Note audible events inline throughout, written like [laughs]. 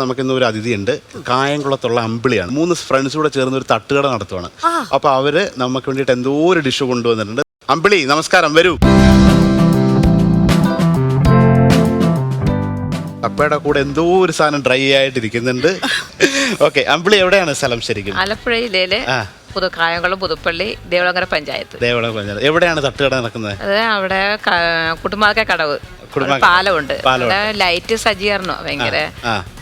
നമുക്കിന്ന് ഒരു അതിഥിയുണ്ട്. കായംകുളത്തുള്ള അമ്പിളിയാണ്. മൂന്ന് ഫ്രണ്ട്സ് കൂടെ ചേർന്ന് ഒരു തട്ടുകട നടത്തുവാണ്. അപ്പൊ അവർ നമുക്ക് വേണ്ടിയിട്ട് എന്തോ ഒരു ഡിഷ് കൊണ്ടുവന്നിട്ടുണ്ട്. അമ്പിളി നമസ്കാരം. വരൂ. അപ്പയുടെ കൂടെ എന്തോ ഒരു സാധനം ഡ്രൈ ആയിട്ടിരിക്കുന്നുണ്ട് ഓക്കെ അമ്പിളി എവിടെയാണ് സ്ഥലം ശരിക്കും? ആലപ്പുഴയിലെ പുതുക്കായംകുളം പുതു കായംകുളം പുതുപ്പള്ളി ദേവളങ്കര പഞ്ചായത്ത്. ദേവളങ്കര പഞ്ചായത്ത്. എവിടെയാണ് തട്ടുകട നടക്കുന്നത്? അതെ അവിടെ കുട്ടുമാർക്കെ കടവ്. പാലമുണ്ട്. ലൈറ്റ് സജ്ജീകരണം. ഭയങ്കര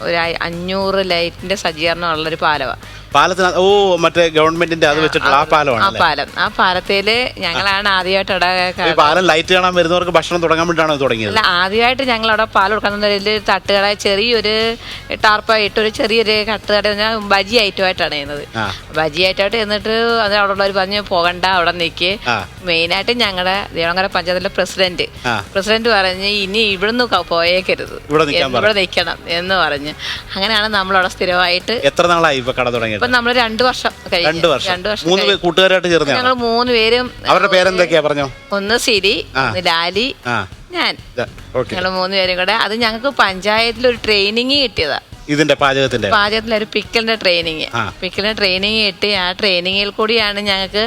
ഒരു അഞ്ഞൂറ് ലൈറ്റിന്റെ സജ്ജീകരണം ഉള്ളൊരു പാലമാണ് പാലത്തിന് ഓ മറ്റേ ഗവൺമെന്റിന്റെ അത് വെച്ചിട്ടുള്ള ആ പാലമാണ് ആ പാലം. ആ പാലത്തിൽ ഞങ്ങളാണ് ആദ്യമായിട്ട് അവിടെ ഈ പാലം ലൈറ്റ് കാണാൻ വരുന്നവർക്ക് ഭക്ഷണം തുടങ്ങാൻ വേണ്ടിയിട്ടാണ് തുടങ്ങിയത്? അല്ല ആദ്യമായിട്ട് ഞങ്ങൾ അവിടെ പാൽ കൊടുക്കാൻ തട്ടുകട ചെറിയൊരു ടാർപ്പായിട്ട് ഒരു ചെറിയൊരു കട്ടുകട ബജി ഐറ്റമായിട്ടാണ് ചെയ്യുന്നത്. ബജി ഐറ്റമായിട്ട് എന്നിട്ട് അത് അവിടെ ഉള്ളവർ പറഞ്ഞു പോകണ്ട അവിടെ നിൽക്ക് മെയിൻ ആയിട്ട് ഞങ്ങളുടെ ദേവങ്കര പഞ്ചായത്തിലെ പ്രസിഡന്റ്. പ്രസിഡന്റ് പറഞ്ഞ് ഇനി ഇവിടുന്ന് പോയേക്കരുത്. ഇവിടെ നിൽക്കണം എന്ന് പറഞ്ഞ്. അങ്ങനെയാണ് നമ്മളവിടെ സ്ഥിരമായിട്ട് എത്ര നാളായി ഇപ്പൊ കട തുടങ്ങിയിട്ട്? ഇപ്പൊ നമ്മൾ രണ്ടു വർഷം കഴിഞ്ഞു രണ്ട് വർഷം. രണ്ടു വർഷം മൂന്ന് കൂട്ടുകാരായിട്ട് ചേർന്നതാണ്? ഞങ്ങൾ മൂന്ന് പേരും അവരുടെ പേരെന്തൊക്കെയാ പറഞ്ഞോ? ഒന്ന് സിരി ആ. ഒന്ന് ലാലി ആ. ഞാൻ. ഓക്കെ. ഞങ്ങൾ മൂന്ന് പേരും കൂടെ. അത് ഞങ്ങൾക്ക് പഞ്ചായത്തിൽ ഒരു ട്രെയിനിങ് കിട്ടിയതാ. ഇതിന്റെ പാചകത്തിന്റെ പാചകത്തിൽ ഒരു പിക്കലിന്റെ ട്രെയിനിങ്. പിക്കലിന്റെ ട്രെയിനിങ് ഇട്ട് ആ ട്രെയിനിങ്ങിൽ കൂടിയാണ് ഞങ്ങൾക്ക്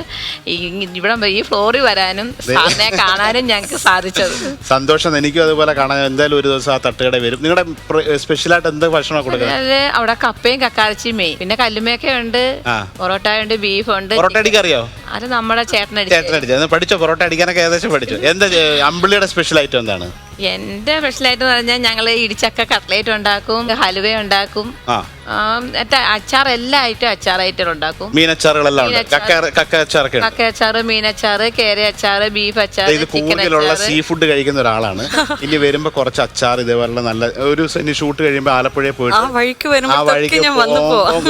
ഇവിടെ ഈ ഫ്ലോറിൽ വരാനും സാറിനെ കാണാനും ഞങ്ങൾക്ക് സാധിച്ചത്. [laughs] സന്തോഷം. എനിക്കും അതുപോലെ കാണാൻ എന്തായാലും ഒരു ദിവസം ആ തട്ടുകട വരും. നിങ്ങളുടെ സ്പെഷ്യലായിട്ട് എന്ത് ഭക്ഷണം കൊടുക്കുന്നത് അവിടെ കപ്പയും കക്കാറച്ചിയും മെയ് പിന്നെ കല്ലുമയൊക്കെ ഉണ്ട്. പൊറോട്ട ഉണ്ട് ബീഫ് ഉണ്ട്. പൊറോട്ട അടിക്കറിയോ? അത് നമ്മുടെ ചേട്ടനടിച്ചു. ചേട്ടനടിച്ചു. പഠിച്ചോ? പൊറോട്ട അടിക്കാനൊക്കെ ഏകദേശം പഠിച്ചു. എന്താ അമ്പിളിയുടെ സ്പെഷ്യൽ ഐറ്റം എന്താണ്? എന്റെ സ്പെഷ്യലായിട്ട് പറഞ്ഞാൽ ഞങ്ങൾ ഇടിച്ചക്ക കട്ട്ലേറ്റ് ഉണ്ടാക്കും ഹലുവ ഉണ്ടാക്കും. അച്ചാർ എല്ലാ ഐറ്റം ഐറ്റം ഉണ്ടാക്കും. മീനച്ചാറുകളെല്ലാം ഉണ്ട്. കക്ക അച്ചാറ് മീനച്ചാറ് കേര അച്ചാറ് ബീഫ് അച്ചാർ ഇത് ചിക്കൻ കൂടുതലുള്ള സീ ഫുഡ് കഴിക്കുന്ന ഒരാളാണ്. [laughs] ഇനി വരുമ്പോ കുറച്ച് അച്ചാർ ഇതേപോലെ നല്ല ഒരു ഷൂട്ട് കഴിയുമ്പോൾ ആലപ്പുഴയിൽ പോയിട്ട് ആ വഴിക്ക് ഞാൻ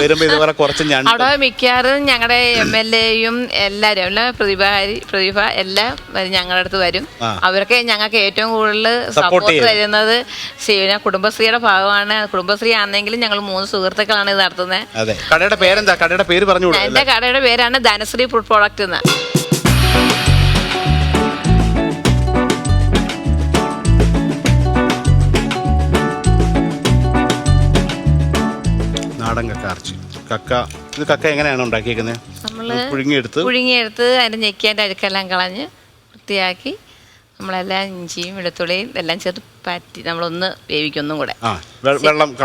വരുമ്പോ ഇതുപോലെ കുറച്ച് ഞണ്ട്. അവിടെ മിക്കവാറും ഞങ്ങളുടെ എം എൽ എയും എല്ലാരും എല്ലാ പ്രതിഭ പ്രതിഭ എല്ലാം ഞങ്ങളുടെ അടുത്ത് വരും. അവരൊക്കെ ഞങ്ങൾക്ക് ഏറ്റവും കൂടുതൽ സപ്പോർട്ട്. തരുന്നത് കുടുംബശ്രീയുടെ ഭാഗമാണ്. കുടുംബശ്രീ ആണെങ്കിലും ഞങ്ങൾ മൂന്ന് സുഹൃത്തുക്കളാണ് ഇത് നടത്തുന്നത് അതെ. കടയുടെ പേരെന്താ? കടയുടെ പേര് പറഞ്ഞു എന്റെ കടയുടെ പേരാണ് ധനശ്രീ ഫുഡ് പ്രോഡക്റ്റ് എന്ന്. നാടൻ കക്ക അരച്ച് കക്ക. ഇത് കക്ക എങ്ങനെയാണ് ഉണ്ടാക്കിയേക്കുന്നത്? നമ്മൾ പുഴുങ്ങിയെടുത്ത്? പുഴുങ്ങിയെടുത്ത് അതിന്റെ ഞെക്കിയതിന്റെ അഴുക്കെല്ലാം കളഞ്ഞ് വൃത്തിയാക്കി നമ്മളെല്ലാം ഇഞ്ചിയും വെളുത്തുള്ളിയും എല്ലാം ചേർത്ത് പറ്റി നമ്മളൊന്ന് വേവിക്കും ഒന്നും കൂടെ.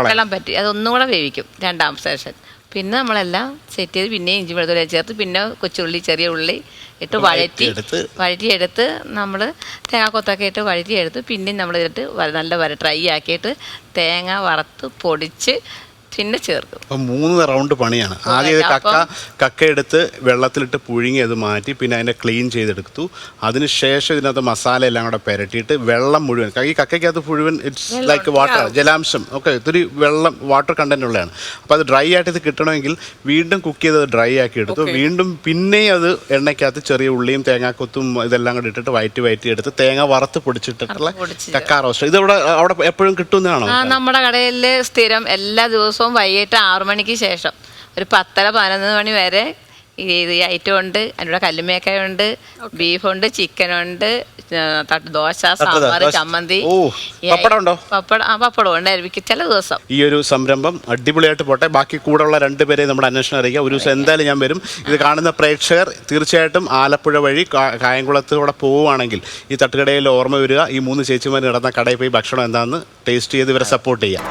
വെള്ളം പറ്റി അതൊന്നും കൂടെ വേവിക്കും രണ്ടാം സെഷൻ. പിന്നെ നമ്മളെല്ലാം സെറ്റ് ചെയ്ത് പിന്നെ ഇഞ്ചി വെളുത്തുള്ളി ചേർത്ത് പിന്നെ കൊച്ചുള്ളി ചെറിയ ഉള്ളി ഇട്ട് വഴറ്റി വഴറ്റിയെടുത്ത് വഴറ്റിയെടുത്ത് നമ്മൾ തേങ്ങാക്കൊത്തൊക്കെ ഇട്ട് വഴറ്റിയെടുത്ത് പിന്നെ നമ്മൾ ഇതിട്ട് നല്ല വര ഡ്രൈ ആക്കിയിട്ട് തേങ്ങ വറുത്ത് പൊടിച്ച് പിന്നെ ചേർക്കും അപ്പൊ മൂന്ന് റൗണ്ട് പണിയാണ്. ആദ്യം ഇത് കക്ക കക്ക എടുത്ത് വെള്ളത്തിലിട്ട് പുഴുങ്ങി അത് മാറ്റി പിന്നെ അതിനെ ക്ലീൻ ചെയ്തെടുത്തു. അതിനുശേഷം ഇതിനകത്ത് മസാല എല്ലാം കൂടെ പുരട്ടിയിട്ട് വെള്ളം മുഴുവൻ ഈ കക്കയ്ക്കകത്ത് മുഴുവൻ ഇറ്റ്സ് ലൈക്ക് വാട്ടർ ജലാംശം. ഒക്കെ ഇത്തിരി വെള്ളം വാട്ടർ കണ്ടന്റ് ഉള്ളതാണ്. അപ്പോൾ അത് ഡ്രൈ ആയിട്ട് ഇത് കിട്ടണമെങ്കിൽ വീണ്ടും കുക്ക് ചെയ്ത് ഡ്രൈ ആക്കി എടുത്തു. വീണ്ടും പിന്നെയും അത് എണ്ണയ്ക്കകത്ത് ചെറിയ ഉള്ളിയും തേങ്ങാക്കൊത്തും ഇതെല്ലാം കൂടി ഇട്ടിട്ട് വയറ്റി വയറ്റി എടുത്ത് തേങ്ങ വറുത്ത് പൊടിച്ചിട്ടിട്ടുള്ള കക്കാ റോസ്റ്റ്. ഇത് ഇവിടെ അവിടെ എപ്പോഴും കിട്ടുന്നതാണോ? നമ്മുടെ കടയിൽ സ്ഥിരം എല്ലാ ദിവസവും വൈകിട്ട് ആറു മണിക്ക് ശേഷം. ഒരു പത്തര പതിനൊന്ന് മണി വരെ ഈ ഐറ്റം ഉണ്ട്. അതിന്റെ കല്ലുമേക്കായ ഉണ്ട് ബീഫുണ്ട് ചിക്കനുണ്ട് തട്ട് ദോശ സാമ്പാർ ചമ്മന്തി. പപ്പടം ഉണ്ടോ? പപ്പടം ആ പപ്പടം ഉണ്ടായിരിക്കും ചില ദിവസം. ഈ ഒരു സംരംഭം അടിപൊളിയായിട്ട് പോട്ടെ. ബാക്കി കൂടെയുള്ള രണ്ടുപേരെ നമ്മുടെ അന്വേഷണം അറിയിക്കുക ഒരു ദിവസം എന്തായാലും ഞാൻ വരും. ഇത് കാണുന്ന പ്രേക്ഷകർ തീർച്ചയായിട്ടും ആലപ്പുഴ വഴി കായംകുളത്തൂടെ പോവുകയാണെങ്കിൽ ഈ തട്ടുകടയിൽ ഓർമ്മ വരിക. ഈ മൂന്ന് ചേച്ചിമാർ നടന്ന കടയിൽ പോയി ഭക്ഷണം എന്താണെന്ന് ടേസ്റ്റ് ചെയ്ത് ഇവരെ സപ്പോർട്ട് ചെയ്യാം.